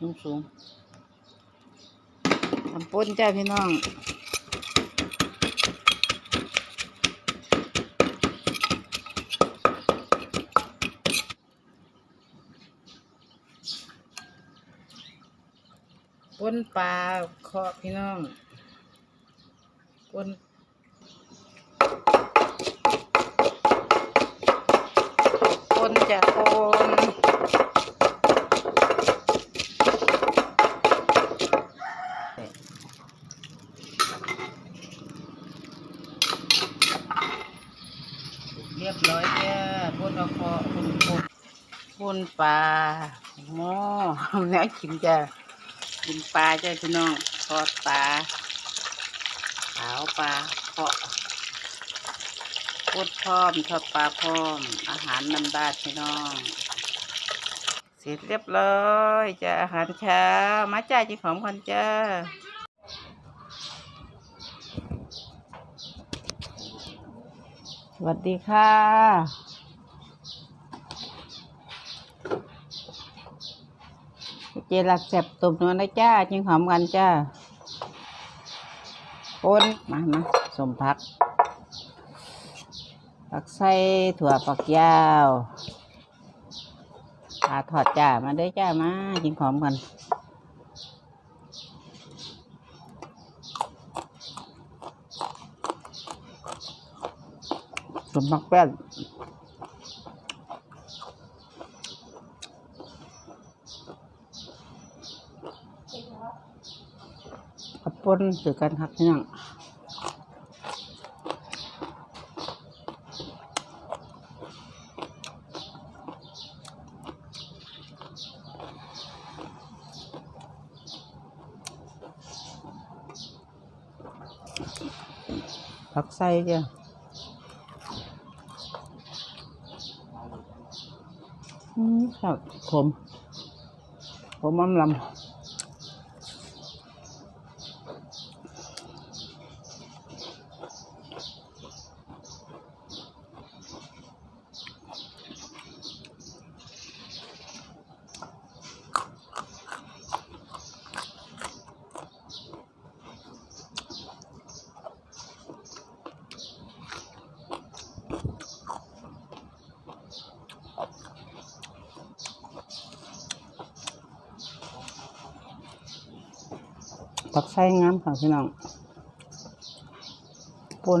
สูงสูงทำป้นจ้าพี่น้องปนปลาเคาะพี่น้องปนปนจะปนเรียบร้อยจ้าปนเอาคาะปนปนปนปลาโม่แน่กินจ้ากินปลาจ้าพี่น้องทอดปลาขาวปลาเคาะพูดพร้อมทอดปลาพร้อม อาหารมันบ้านๆพี่น้อง เสร็จเรียบร้อยจ้าอาหารเช้ามาจ้าจีของคนจ้า สวัสดีค่ะ เจลักแสบตุ่มนวลนะจ้าจิงหอมกันจ้าปนมามาสมพัก ผักไส้ถั่วฝักยาวปลาทอดจ้า มาเด้จ้ามาจิงหอมกัน สมพักแป้นกับปนสือกันครับพี่น้องผักไส้จ้ะ อืมครับผมผมอำลำ ผักไส้งามค่ะพี่น้องปน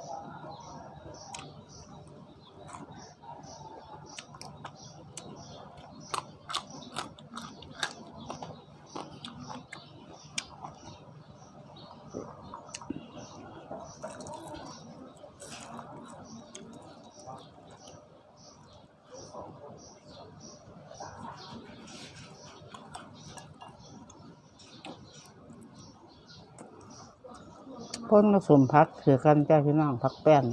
คนผสมพักสือกันจ้าพี่น้องพักแป้น